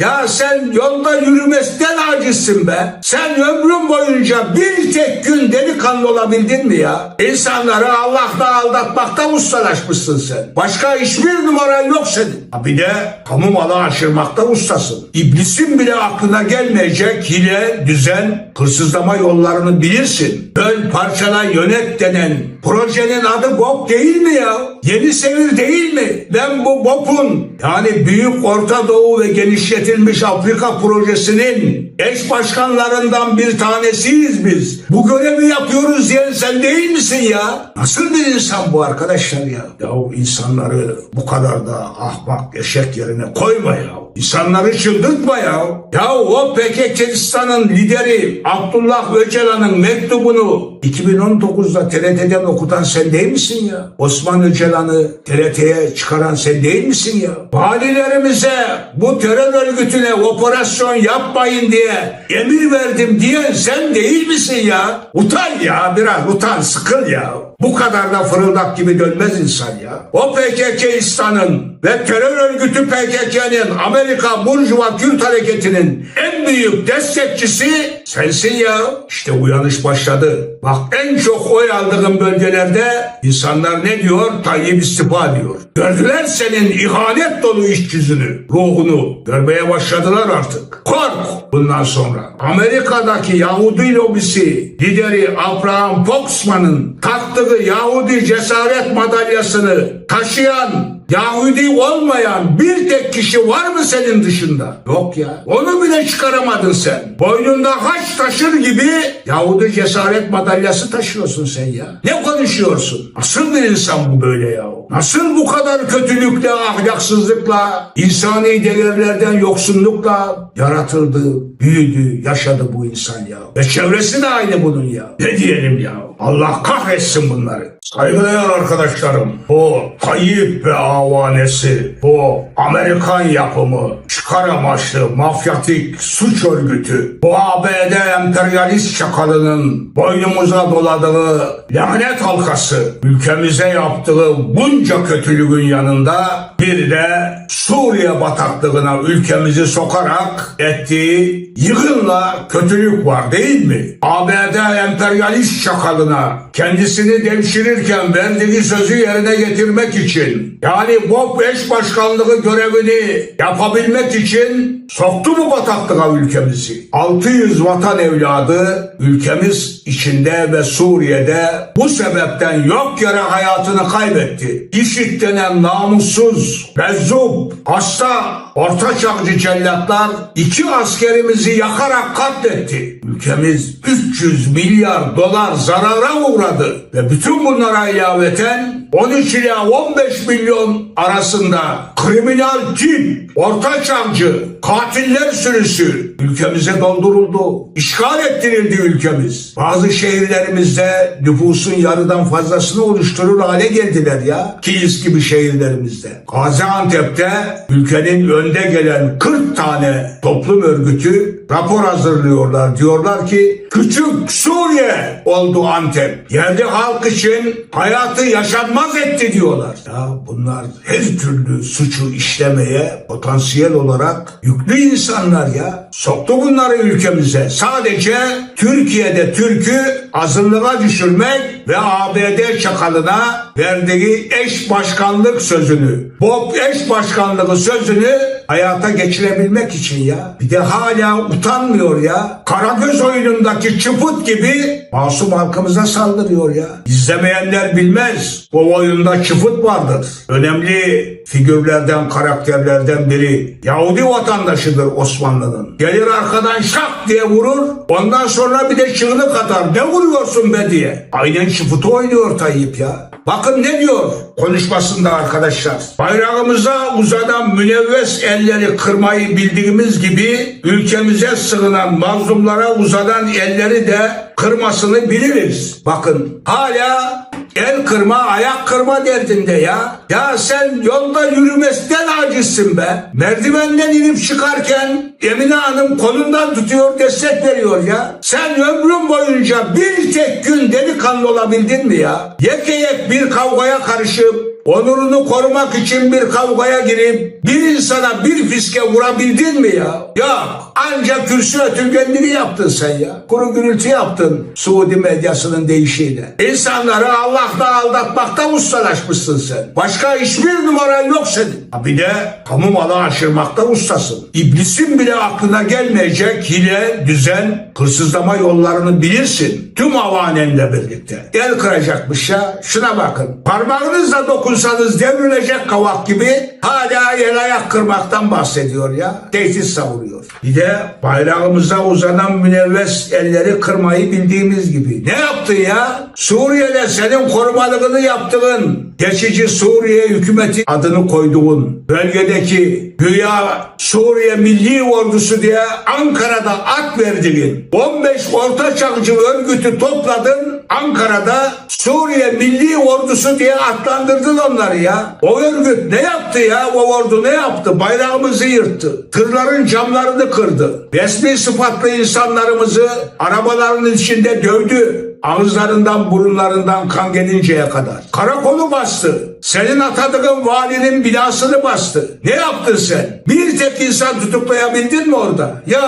Ya sen yolda yürümekten acizsin be. Sen ömrün boyunca bir tek gün delikanlı olabildin mi ya? İnsanları Allah'la aldatmakta ustalaşmışsın sen. Başka hiçbir numaran yok senin. Ha bir de kamu malı aşırmakta ustasın. İblisin bile aklına gelmeyecek hile, düzen, hırsızlama yollarını bilirsin. Böl, parçala, yönet denen projenin adı BOP değil mi ya? Yeni Sevir değil mi? Ben bu BOP'un yani Büyük Orta Doğu ve Genişletilmiş Afrika Projesi'nin eş başkanlarından bir tanesiyiz biz. Bu görevi yapıyoruz diyen sen değil misin ya? Nasıl bir insan bu arkadaşlar ya? Ya insanları bu kadar da ahmak eşek yerine koyma ya. İnsanları çıldırtma ya. Ya o PKK'listanın lideri Abdullah Öcalan'ın mektubunu 2019'da TRT'den okutan sen değil misin ya? Osman Öcalan'ı TRT'ye çıkaran sen değil misin ya? Valilerimize bu terör örgütüne operasyon yapmayın diye emir verdim diyen sen değil misin ya? Utan ya biraz utan sıkıl ya. Bu kadar da fırıldak gibi dönmez insan ya. O PKK'listanın ve terör örgütü PKK'nın Amerika Burjuva Kürt Hareketi'nin en büyük destekçisi sensin ya. İşte uyanış başladı. Bak en çok oy aldığın bölgelerde insanlar ne diyor? Tayyip istifa diyor. Gördüler senin ihanet dolu iş yüzünü, ruhunu. Görmeye başladılar artık. Kork bundan sonra. Amerika'daki Yahudi lobisi lideri Abraham Foxman'ın taktığı Yahudi cesaret madalyasını taşıyan Yahudi olmayan bir tek kişi var mı senin dışında? Yok ya. Onu bile çıkaramadın sen. Boynunda haç taşır gibi Yahudi cesaret madalyası taşıyorsun sen ya. Ne konuşuyorsun? Nasıl bir insan bu böyle ya? Nasıl bu kadar kötülükle, ahlaksızlıkla, insani değerlerden yoksunlukla yaratıldı, büyüdü, yaşadı bu insan ya. Ve çevresi de aynı bunun ya. Ne diyelim ya? Allah kahretsin bunları. Saygıdeğer arkadaşlarım, bu Tayyip ve avanesi, bu Amerikan yapımı, çıkar amaçlı mafyatik suç örgütü, bu ABD emperyalist şakalının boynumuza doladığı lanet halkası, ülkemize yaptığı bunca kötülüğün yanında bir de Suriye bataklığına ülkemizi sokarak ettiği yığınla kötülük var değil mi? ABD emperyalist şakalına kendisini devşirirken verdiği sözü yerine getirmek için yani BOP eş başkanlığı görevini yapabilmek için soktu mu bataklığa ülkemizi? 600 vatan evladı ülkemiz içinde ve Suriye'de bu sebepten yok yere hayatını kaybetti. İşit denen namussuz, meczup, hasta, ortaçağcı cellatlar iki askerimizi yakarak katletti. Ülkemiz 300 milyar dolar zarara uğradı ve bütün bunlara ilaveten 13 ila 15 milyon arasında kriminal tip, ortaçağcı, katiller sürüsü ülkemize dolduruldu. İşgal ettirildi ülkemiz. Bazı şehirlerimizde nüfusun yarıdan fazlasını oluşturur hale geldiler ya. Kilis gibi şehirlerimizde. Gaziantep'te ülkenin önde gelen 40 tane toplum örgütü rapor hazırlıyorlar. Diyorlar ki küçük Suriye oldu Antep. Yerli halk için hayatı yaşanmaz etti diyorlar. Ya bunlar her türlü suçu işlemeye potansiyel olarak yüklü insanlar ya. Soktu bunları ülkemize. Sadece Türkiye'de Türk'ü azınlığa düşürmek ve ABD çakalına verdiği eş başkanlık sözünü, BOP eş başkanlığı sözünü hayata geçirebilmek için ya. Bir de hala utanmıyor ya. Karagöz oyunundaki çıpıt gibi masum halkımıza saldırıyor ya. İzlemeyenler bilmez. Bu oyunda çıpıt vardır. Önemli figürlerden, karakterlerden biri. Yahudi vatandaşıdır Osmanlı'nın. Gelir arkadan şak diye vurur. Ondan sonra bir de çığlık atar. Ne vuruyorsun be diye. Aynen oynuyor Tayyip ya. Bakın ne diyor konuşmasında arkadaşlar. Bayrağımıza uzanan münevves elleri kırmayı bildiğimiz gibi ülkemize sığınan mazlumlara uzanan elleri de kırmasını biliriz. Bakın hala el kırma ayak kırma derdinde ya. Ya sen yolda yürümekten acizsin be. Merdivenden inip çıkarken Emine Hanım kolundan tutuyor destek veriyor ya. Sen ömrün boyunca bir tek gün delikanlı olabildin mi ya? Yeke yek bir kavgaya karışıp onurunu korumak için bir kavgaya girip bir insana bir fiske vurabildin mi ya? Yok. Ancak kürsü ötürgenliği yaptın sen ya. Kuru gürültü yaptın Suudi medyasının deyişiyle. İnsanları Allah'la aldatmakta ustalaşmışsın sen. Başka hiçbir numaran yok senin. Bir de kamu malı aşırmakta ustasın. İblisin bile aklına gelmeyecek hile, düzen, hırsızlama yollarını bilirsin. Tüm avanenle birlikte. El kıracakmış ya. Şuna bakın. Parmağınızla dokunsanız devrilecek kavak gibi hala el ayak kırmaktan bahsediyor ya. Tehdit savuruyor. Bir de bayrağımıza uzanan münevves elleri kırmayı bildiğimiz gibi. Ne yaptın ya? Suriye'de senin korumalığını yaptığın geçici Suriye hükümeti adını koyduğun bölgedeki güya Suriye Milli Ordusu diye Ankara'da at verdiğin 15 orta çağcı örgütü topladın Ankara'da Suriye Milli Ordusu diye adlandırdın onları ya. O örgüt ne yaptı ya? O ordu ne yaptı? Bayrağımızı yırttı. Tırların camlarını kırdı. Resmi sıfatlı insanlarımızı arabaların içinde dövdü. Ağızlarından burunlarından kan gelinceye kadar. Karakolu bastı. Senin atadığın valinin binasını bastı. Ne yaptın sen? Bir tek insan tutuklayabildin mi orada? Ya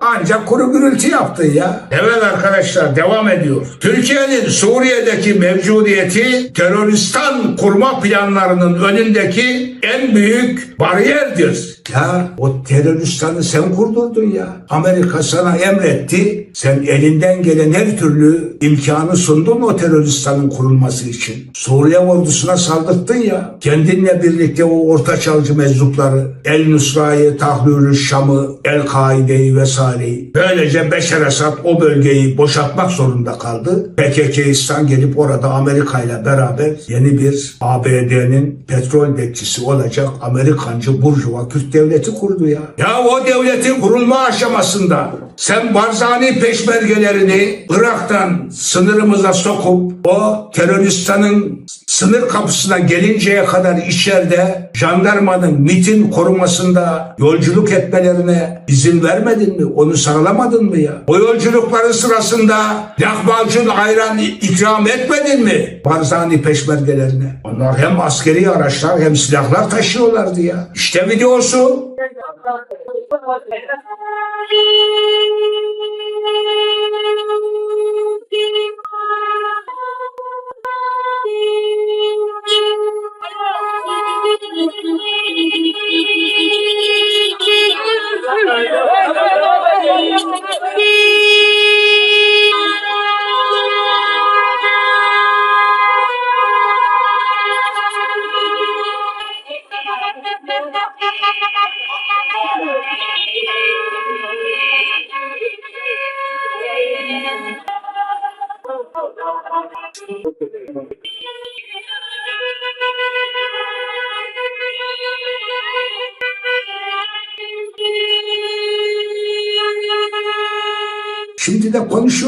ancak kuru gürültü yaptın ya. Evet arkadaşlar devam ediyor. Türkiye'nin Suriye'deki mevcudiyeti teröristan kurma planlarının önündeki en büyük bariyerdir. Ya o teröristanı sen kurdurdun ya. Amerika sana emretti. Sen elinden gelen her türlü imkanı sundun o teröristanın kurulması için. Suriye ordusuna saldırttın ya. Kendinle birlikte o orta çağcı meczupları, El Nusra'yı, Tahlülü Şam'ı, El Kaide'yi vesaireyi. Böylece Beşer Esad o bölgeyi boşaltmak zorunda kaldı. PKK-İstan gelip orada Amerika ile beraber yeni bir ABD'nin petrol bekçisi olacak Amerikancı Burjuva Kürt devleti kurdu ya. Ya o devletin kurulma aşamasında sen Barzani peşmergelerini Irak'tan sınırımıza sokup o teröristanın sınır kapısına gelinceye kadar içeride jandarmanın MIT'in korumasında yolculuk etmelerine izin vermedin mi? Onu sağlamadın mı ya? O yolculukların sırasında lahmacun ayran ikram etmedin mi? Barzani peşmergelerine. Onlar hem askeri araçlar hem silahlar taşıyorlardı ya. İşte videosu. 天上的星星。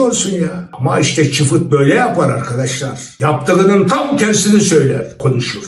Konuşuyorsun ya. Ama işte çıfıt böyle yapar arkadaşlar. Yaptığının tam tersini söyler, konuşur.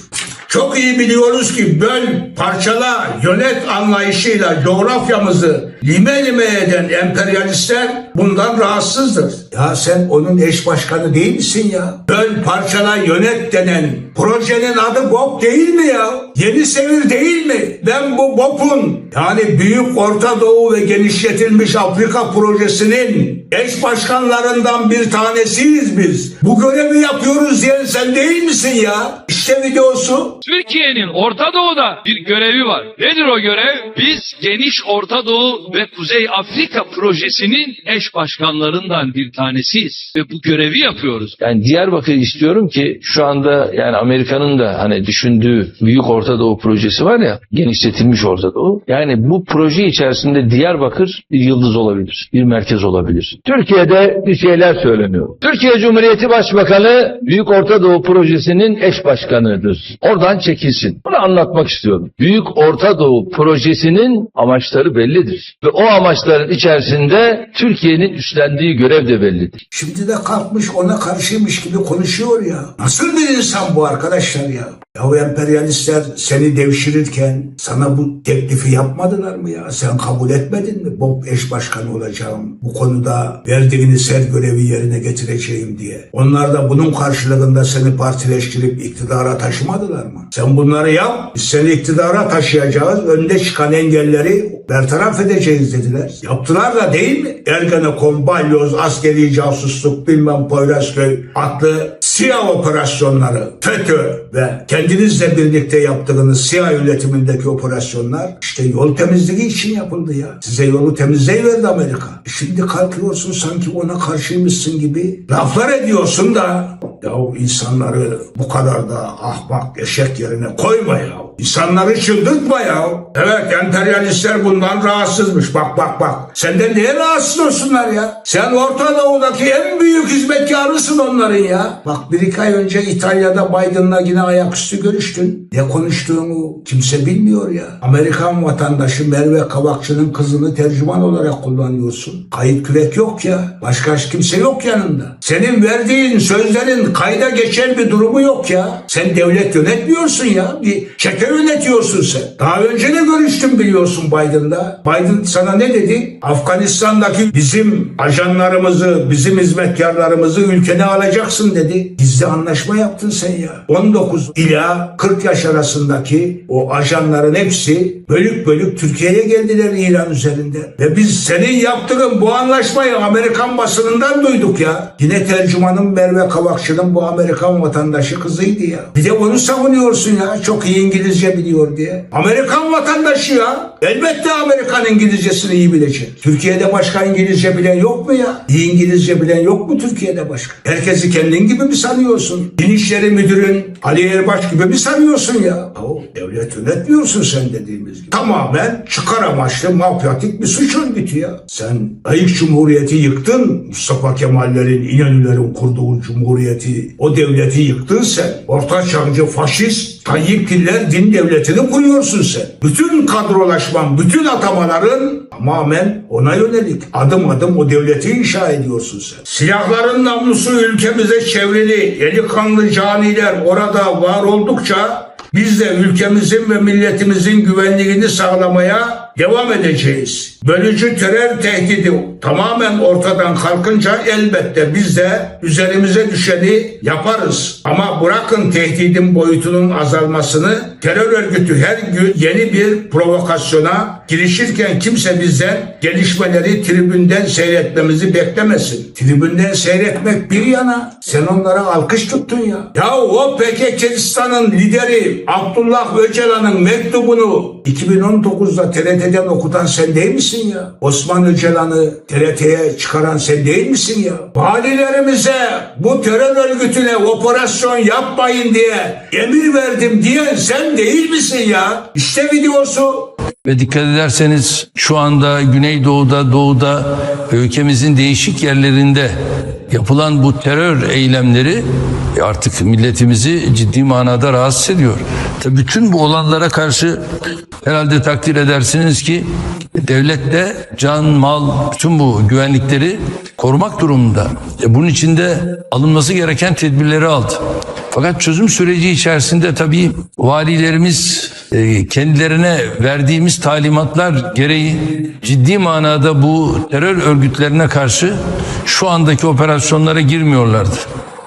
Çok iyi biliyoruz ki böl, parçala, yönet anlayışıyla coğrafyamızı lime lime eden emperyalistler bundan rahatsızdır. Ya sen onun eş başkanı değil misin ya? Böl, parçala, yönet denen projenin adı BOP değil mi ya? Yeni Sevir değil mi? Ben bu BOP'un yani Büyük Orta Doğu ve Genişletilmiş Afrika projesinin eş başkanlarından bir tanesiyiz biz. Bu görevi yapıyoruz diyen sen değil misin ya? İşte videosu. Türkiye'nin Orta Doğu'da bir görevi var. Nedir o görev? Biz geniş Orta Doğu ve Kuzey Afrika projesinin eş başkanlarından bir tanesiyiz. Ve bu görevi yapıyoruz. Yani Diyarbakır istiyorum ki şu anda yani Amerika'nın da hani düşündüğü Büyük Orta Doğu projesi var ya genişletilmiş Orta Doğu. Yani bu proje içerisinde Diyarbakır bir yıldız olabilir. Bir merkez olabilir. Türkiye'de bir şeyler söyleniyor. Türkiye Cumhuriyeti Başbakanı Büyük Orta Doğu Projesi'nin eş başkanıdır. Oradan çekilsin. Bunu anlatmak istiyorum. Büyük Orta Doğu Projesi'nin amaçları bellidir. Ve o amaçların içerisinde Türkiye'nin üstlendiği görev de bellidir. Şimdi de kalkmış ona karşıymış gibi konuşuyor ya. Nasıl bir insan bu arkadaşlar ya? Ya emperyalistler seni devşirirken sana bu teklifi yapmadılar mı ya? Sen kabul etmedin mi? Bob eş başkanı olacağım. Bu konuda verdiğiniz her görevi yerine getireceğim diye. Onlar da bunun karşılığında seni partileştirip iktidara taşımadılar mı? Sen bunları yap. Biz seni iktidara taşıyacağız. Önde çıkan engelleri bertaraf edeceğiz dediler. Yaptılar da değil mi? Ergenekon, balyoz, askeri casusluk, bilmem Poyrazköy adlı siyah operasyonları, FETÖ ve kendinizle birlikte yaptığınız siyah yönetimindeki operasyonlar işte yol temizliği için yapıldı ya. Size yolu temizleyiverdi Amerika. Şimdi kalkıyorsun sanki ona karşıymışsın gibi laflar ediyorsun da ya insanları bu kadar da ahmak eşek yerine koyma ya. İnsanları çıldırtma ya. Evet emperyalistler bundan rahatsızmış. Bak bak bak. Senden niye rahatsız olsunlar ya? Sen Orta Doğu'daki en büyük hizmetkarısın onların ya. Bak bir iki ay önce İtalya'da Biden'la yine ayaküstü görüştün. Ne konuştuğunu kimse bilmiyor ya. Amerikan vatandaşı Merve Kavakçı'nın kızını tercüman olarak kullanıyorsun. Kayıt kürek yok ya. Başka kimse yok yanında. Senin verdiğin sözlerin kayda geçen bir durumu yok ya. Sen devlet yönetmiyorsun ya. Bir çete yönetiyorsun sen. Daha önce de görüştüm biliyorsun Biden'da. Biden sana ne dedi? Afganistan'daki bizim ajanlarımızı, bizim hizmetkarlarımızı ülkene alacaksın dedi. Gizli anlaşma yaptın sen ya. 19 ila 40 yaş arasındaki o ajanların hepsi bölük bölük Türkiye'ye geldiler İran üzerinde. Ve biz senin yaptığın bu anlaşmayı Amerikan basınından duyduk ya. Yine tercümanın Merve Kavakçı'nın bu Amerikan vatandaşı kızıydı ya. Bir de onu savunuyorsun ya. Çok iyi İngilizce biliyor diye. Amerikan vatandaşı ya. Elbette Amerikan İngilizcesini iyi bilecek. Türkiye'de başka İngilizce bilen yok mu ya? İyi İngilizce bilen yok mu Türkiye'de başka? Herkesi kendin gibi mi sanıyorsun? Din İşleri Müdürün Ali Erbaş gibi mi sanıyorsun ya? O devlet yönetmiyorsun sen dediğimiz gibi. Tamamen çıkar amaçlı mafyatik bir suç örgütü ya. Sen layık cumhuriyeti yıktın. Mustafa Kemal'lerin, İnönü'lerin kurduğu cumhuriyeti, o devleti yıktın sen. Orta çağcı faşist, Tayyipgiller din devletini kuruyorsun sen. Bütün kadrolaşman, bütün atamaların tamamen ona yönelik. Adım adım o devleti inşa ediyorsun sen. Silahların namlusu ülkemize çevrili, delikanlı caniler orada var oldukça biz de ülkemizin ve milletimizin güvenliğini sağlamaya devam edeceğiz. Bölücü terör tehdidi tamamen ortadan kalkınca elbette biz de üzerimize düşeni yaparız. Ama bırakın tehdidin boyutunun azalmasını terör örgütü her gün yeni bir provokasyona girişirken kimse bizden gelişmeleri tribünden seyretmemizi beklemesin. Tribünden seyretmek bir yana sen onlara alkış tuttun ya. Ya o PKK'listanın lideri Abdullah Öcalan'ın mektubunu 2019'da TRT'den okutan sen değil misin ya? Osman Öcalan'ı TRT'ye çıkaran sen değil misin ya? Valilerimize bu terör örgütüne operasyon yapmayın diye emir verdim diyen sen değil misin ya? İşte videosu. Ve dikkat ederseniz şu anda Güneydoğu'da, Doğu'da ülkemizin değişik yerlerinde yapılan bu terör eylemleri artık milletimizi ciddi manada rahatsız ediyor. Tabii bütün bu olanlara karşı herhalde takdir edersiniz ki devlet de can, mal, bütün bu güvenlikleri korumak durumunda. E bunun için de alınması gereken tedbirleri aldı. Fakat çözüm süreci içerisinde tabii valilerimiz e, kendilerine verdiğimiz talimatlar gereği ciddi manada bu terör örgütlerine karşı şu andaki operasyonlara girmiyorlardı.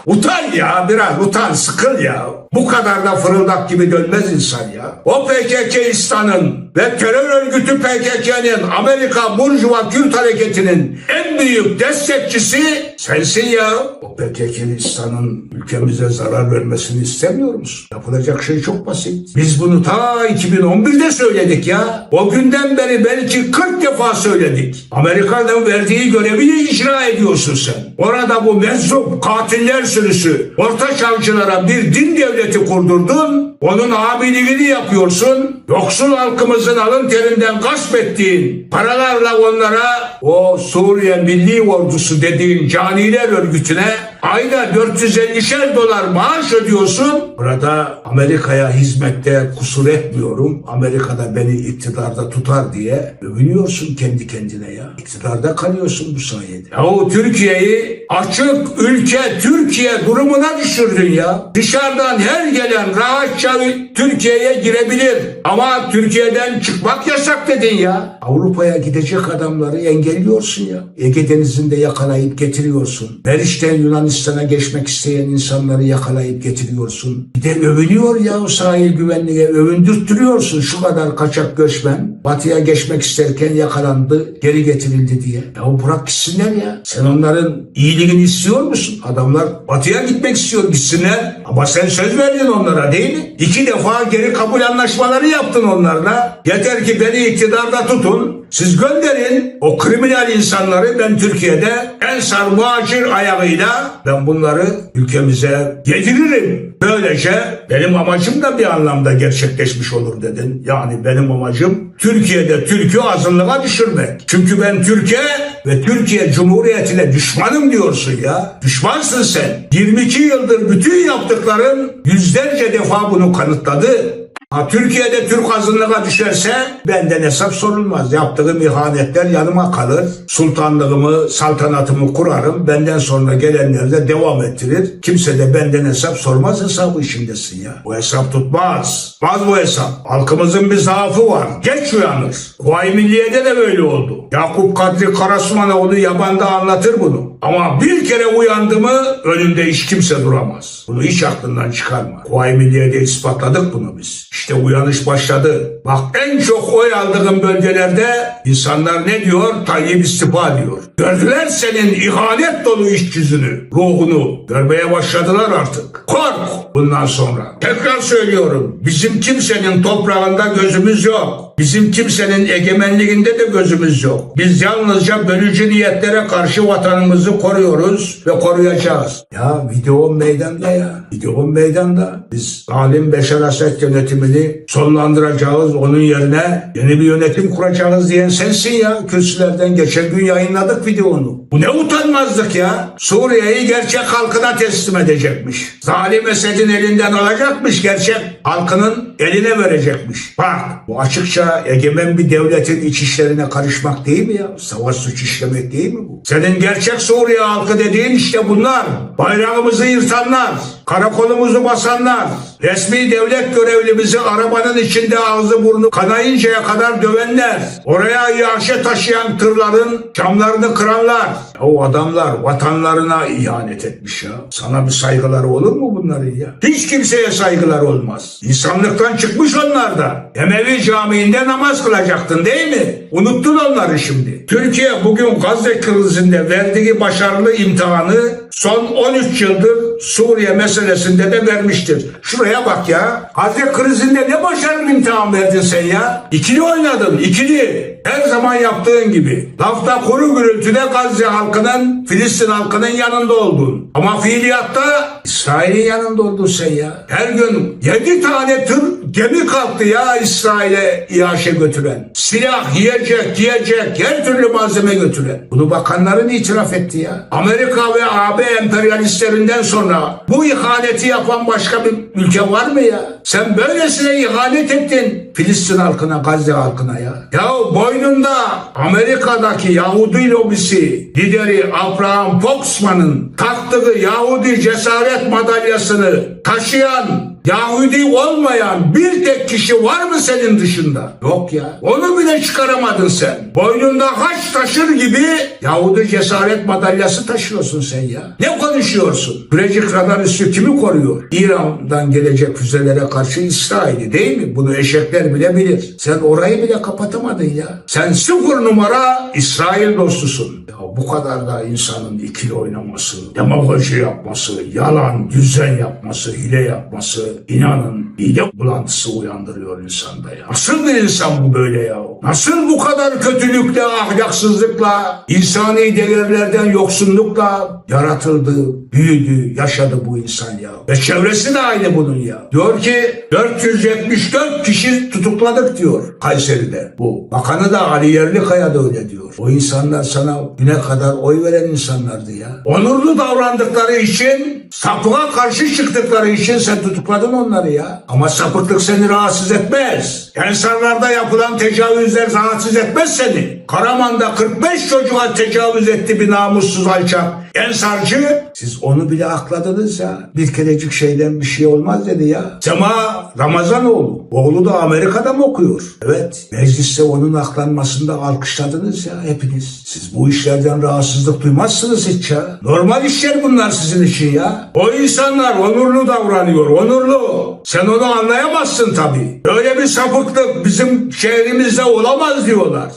Utan ya biraz utan sıkıl ya. Bu kadar da fırıldak gibi dönmez insan ya. O PKK'İstan'ın ve terör örgütü PKK'nin Amerika Burjuva Kürt Hareketi'nin en büyük destekçisi sensin ya. O PKK'İstan'ın ülkemize zarar vermesini istemiyor musun? Yapılacak şey çok basit. Biz bunu ta 2011'de söyledik ya. O günden beri belki 40 defa söyledik. Amerika'nın verdiği görevi icra ediyorsun sen. Orada bu mensup katiller sürüsü orta çavcılara bir din devleti kurdurdun. Onun abiliğini yapıyorsun. Yoksul halkımızın alın terinden gasp ettiğin paralarla onlara o Suriye Milli Ordusu dediğin caniler örgütüne ayda 450'şer dolar maaş ödüyorsun. Burada Amerika'ya hizmette kusur etmiyorum. Amerika'da beni iktidarda tutar diye övünüyorsun kendi kendine ya. İktidarda kalıyorsun bu sayede. Yahu Türkiye'yi açık ülke Türkiye durumuna düşürdün ya. Dışarıdan her gelen rahatça Türkiye'ye girebilir. Ama Türkiye'den çıkmak yasak dedin ya. Avrupa'ya gidecek adamları engelliyorsun ya. Ege Denizi'nde yakalayıp getiriyorsun. Meriç'ten Yunanistan'a geçmek isteyen insanları yakalayıp getiriyorsun. Bir de övünüyor ya o sahil güvenliğe. Övündürttürüyorsun şu kadar kaçak göçmen. Batıya geçmek isterken yakalandı, geri getirildi diye. Ya bırak gitsinler ya. Sen onların iyiliğini istiyor musun? Adamlar batıya gitmek istiyor gitsinler. Ama sen söz verdin onlara değil mi? İki defa geri kabul anlaşmaları yaptın onlarla. Yeter ki beni iktidarda tutun. Siz gönderin o kriminal insanları ben Türkiye'de Ensar muhacir ayağıyla ben bunları ülkemize yediririm. Böylece benim amacım da bir anlamda gerçekleşmiş olur dedin. Yani benim amacım Türkiye'de Türk'ü azınlığa düşürmek. Çünkü ben Türkiye ve Türkiye Cumhuriyeti'ne düşmanım diyorsun ya. Düşmansın sen. 22 yıldır bütün yaptıkların yüzlerce defa bunu kanıtladı. Ha, Türkiye'de Türk azınlığa düşerse benden hesap sorulmaz. Yaptığım ihanetler yanıma kalır. Sultanlığımı, saltanatımı kurarım. Benden sonra gelenler de devam ettirir. Kimse de benden hesap sormaz hesabı işindesin ya. Bu hesap tutmaz. Tutmaz bu hesap. Halkımızın bir zaafı var. Geç uyanır. Kuvayi Milliye'de de böyle oldu. Yakup Kadri Karasmanoğlu yabanda anlatır bunu. Ama bir kere uyandı mı önünde hiç kimse duramaz. Bunu hiç aklından çıkarma. Kuvayi Milliye'de ispatladık bunu biz. İşte uyanış başladı. Bak en çok oy aldığın bölgelerde insanlar ne diyor? Tayyip istifa diyor. Gördüler senin ihanet dolu iş yüzünü, ruhunu. Görmeye başladılar artık. Kork bundan sonra. Tekrar söylüyorum. Bizim kimsenin toprağında gözümüz yok. Bizim kimsenin egemenliğinde de gözümüz yok. Biz yalnızca bölücü niyetlere karşı vatanımızı koruyoruz ve koruyacağız. Ya videom meydanda ya. Videom meydanda. Biz zalim Beşar Asad yönetimini sonlandıracağız. Onun yerine yeni bir yönetim kuracağız diyen sensin ya. Kürsülerden geçen gün yayınladık videonu. Bu ne utanmazlık ya. Suriye'yi gerçek halkına teslim edecekmiş. Zalim Esed'in elinden alacakmış. Gerçek halkının eline verecekmiş. Bak bu açıkça egemen bir devletin iç işlerine karışmak değil mi ya? Savaş suç işlemek değil mi bu? Senin gerçek Suriye halkı dediğin işte bunlar. Bayrağımızı yırtanlar, karakolumuzu basanlar, resmi devlet görevlimizi arabanın içinde ağzı burnu kanayıncaya kadar dövenler, oraya iaşe taşıyan tırların camlarını kıranlar. O adamlar vatanlarına ihanet etmiş ya. Sana bir saygıları olur mu bunların ya? Hiç kimseye saygıları olmaz. İnsanlıktan çıkmış onlar da. Emevi Camii'nde namaz kılacaktın değil mi? Unuttun onları şimdi. Türkiye bugün Gazze krizinde verdiği başarılı imtihanı son 13 yıldır Suriye meselesinde de vermiştir. Şuraya bak ya. Gazze krizinde ne başarılı imtihan verdin sen ya? İkili oynadın, ikili. Her zaman yaptığın gibi. Lafta kuru gürültüde Gazze halkının, Filistin halkının yanında oldun. Ama fiiliyatta İsrail'in yanında oldun sen ya. Her gün 7 tane tır gemi kalktı ya İsrail'e iaşe götüren. Silah, yiyecek, yiyecek, her türlü malzeme götüren. Bunu bakanların itiraf etti ya. Amerika ve AB emperyalistlerinden sonra bu ihaneti yapan başka bir ülke var mı ya? Sen böylesine ihanet ettin Filistin halkına, Gazze halkına ya. Ya boynunda Amerika'daki Yahudi lobisi lideri Abraham Foxman'ın taktığı Yahudi cesaret madalyasını taşıyan Yahudi olmayan bir tek kişi var mı senin dışında? Yok ya. Onu bile çıkaramadın sen. Boynunda haç taşır gibi Yahudi cesaret madalyası taşıyorsun sen ya. Ne konuşuyorsun? Kürecik radar üssü kimi koruyor? İran'dan gelecek füzelere karşı İsrail'i değil mi? Bunu eşekler bile bilir. Sen orayı bile kapatamadın ya. Sen sıfır numara İsrail dostusun. Ya bu kadar da insanın ikili oynaması, demagoji yapması, yalan, düzen yapması, hile yapması, inanın mide bulantısı uyandırıyor insanda ya. Nasıl bir insan bu böyle ya? Nasıl bu kadar kötülükle, ahlaksızlıkla, insani değerlerden yoksunlukla yaratıldı, büyüdü, yaşadı bu insan ya. Ve çevresi de aynı bunun ya. Diyor ki 474 kişi tutukladık diyor Kayseri'de. Bu bakanı da Ali Yerlikaya da öyle diyor. O insanlar sana güne kadar oy veren insanlardı ya. Onurlu davrandıkları için sapığa karşı çıktıkları için sen tutukladın onları ya. Ama sapıklık seni rahatsız etmez. İnsanlarda yapılan tecavüzler rahatsız etmez seni. Karaman'da 45 çocuğa tecavüz etti bir namussuz alçak. Ensarcı siz onu bile akladınız ya. Bir kerecik şeyden bir şey olmaz dedi ya. Sema Ramazanoğlu. Oğlu da Amerika'da mı okuyor? Evet. Mecliste onun aklanmasında alkışladınız ya hepiniz. Siz bu işlerden rahatsızlık duymazsınız hiç ya. Normal işler bunlar sizin için ya. O insanlar onurlu davranıyor. Onurlu. Sen onu anlayamazsın tabii. Böyle bir sapıklık bizim şehrimizde olamaz diyorlar.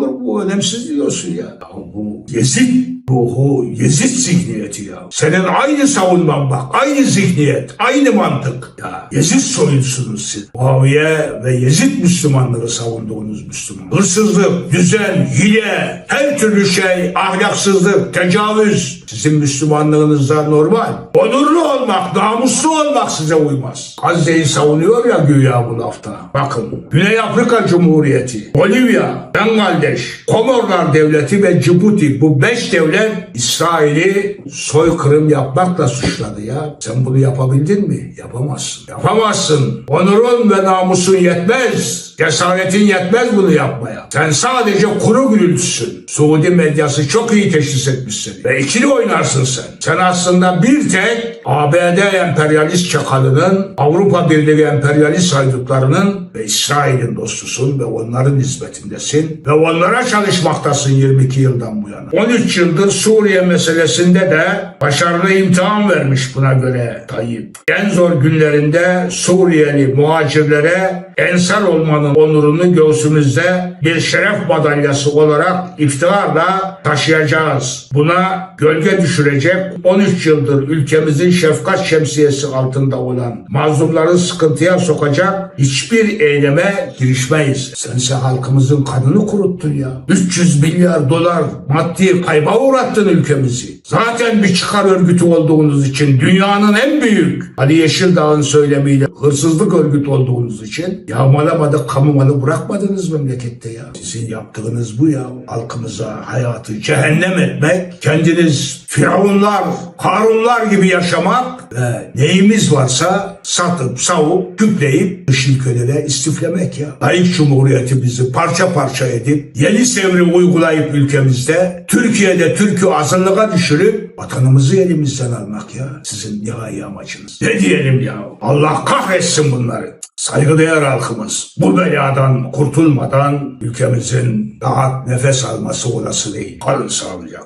Ama sen olur bu önemsiz diyorsun ya. Ya bu Yezid ruhu, Yezid zihniyeti ya. Senin aynı savunman bak, aynı zihniyet, aynı mantık. Ya Yezid soyunsunuz siz. Muaviye ve Yezid Müslümanları savunduğunuz Müslüman. Hırsızlık, düzen, hile, her türlü şey, ahlaksızlık, tecavüz. Sizin Müslümanlığınızda normal. Onurlu olmak, namuslu olmak size uymaz. Gazze'yi savunuyor ya güya bu lafta. Bakın, Güney Afrika Cumhuriyeti, Bolivya, Bangladeş, Komorlar Devleti ve Cibuti bu beş devlet İsrail'i soykırım yapmakla suçladı ya. Sen bunu yapabildin mi? Yapamazsın. Yapamazsın. Onurun ve namusun yetmez. Cesaretin yetmez bunu yapmaya. Sen sadece kuru gürültüsün. Suudi medyası çok iyi teşhis etmiş seni. Ve ikili oynarsın sen. Sen aslında bir tek ABD emperyalist çakalının, Avrupa Birliği emperyalist haydutlarının ve İsrail'in dostusun ve onların hizmetindesin ve onlara çalışmaktasın 22 yıldan bu yana. 13 yıldır Suriye meselesinde de başarılı imtihan vermiş buna göre Tayyip. En zor günlerinde Suriyeli muhacirlere ensar olmanın onurunu göğsümüzde bir şeref madalyası olarak iftiharla taşıyacağız. Buna gölge düşürecek 13 yıldır ülkemizin şefkat şemsiyesi altında olan mazlumları sıkıntıya sokacak hiçbir eyleme girişmeyiz. Sense halkımızın kanını kuruttun ya. 300 milyar dolar maddi kayba uğrattın ülkemizi. Zaten bir çıkar örgütü olduğunuz için dünyanın en büyük Ali Yeşildağ'ın söylemiyle hırsızlık örgütü olduğunuz için yağmalamadık kamu malı bırakmadınız memlekette ya. Sizin yaptığınız bu ya. Halkımıza hayatı cehennem etmek, kendiniz firavunlar, karunlar gibi yaşamak ve neyimiz varsa satıp savup küpleyip dış ülkelere istiflemek ya. Layık Cumhuriyetimizi parça parça edip yeni sevri uygulayıp ülkemizde Türkiye'de Türk'ü azınlığa düşürüp vatanımızı elimizden almak ya. Sizin nihai amacınız. Ne diyelim ya? Allah kahretsin bunları. Saygıdeğer halkımız bu beladan kurtulmadan ülkemizin rahat nefes alması olası değil. Kalın sağlıcakla.